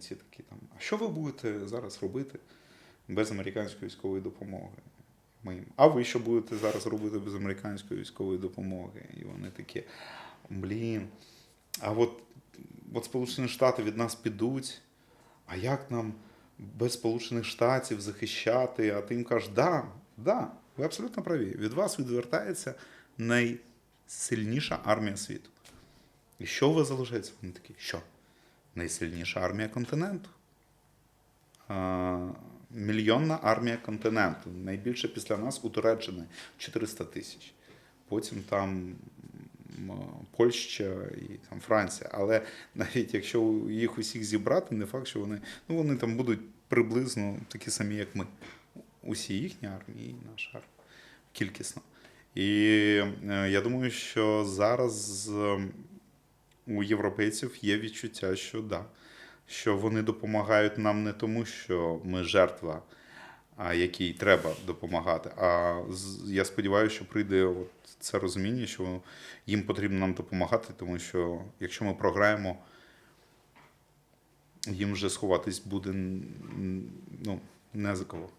українці такі там, а що ви будете зараз робити без американської військової допомоги? Ми їм, а ви що будете зараз робити без американської військової допомоги? І вони такі, блін, а от, от Сполучені Штати від нас підуть, а як нам без Сполучених Штатів захищати? А ти їм кажеш, да, да, ви абсолютно праві. Від вас відвертається найсильніша армія світу. І що ви залишається? Вони такі, що? Найсильніша армія континенту. Мільйонна армія континенту. Найбільше після нас у Туреччини 400 тисяч. Потім там Польща і там Франція. Але навіть якщо їх усіх зібрати, не факт, що вони, ну, вони там будуть приблизно такі самі, як ми. Усі їхні армії і наша армія кількісно. І е, я думаю, що зараз е, у європейців є відчуття, що да, що вони допомагають нам не тому, що ми жертва, а якій треба допомагати. А я сподіваюся, що прийде от це розуміння, що їм потрібно нам допомагати, тому що якщо ми програємо, їм вже сховатись буде ну, не за кого.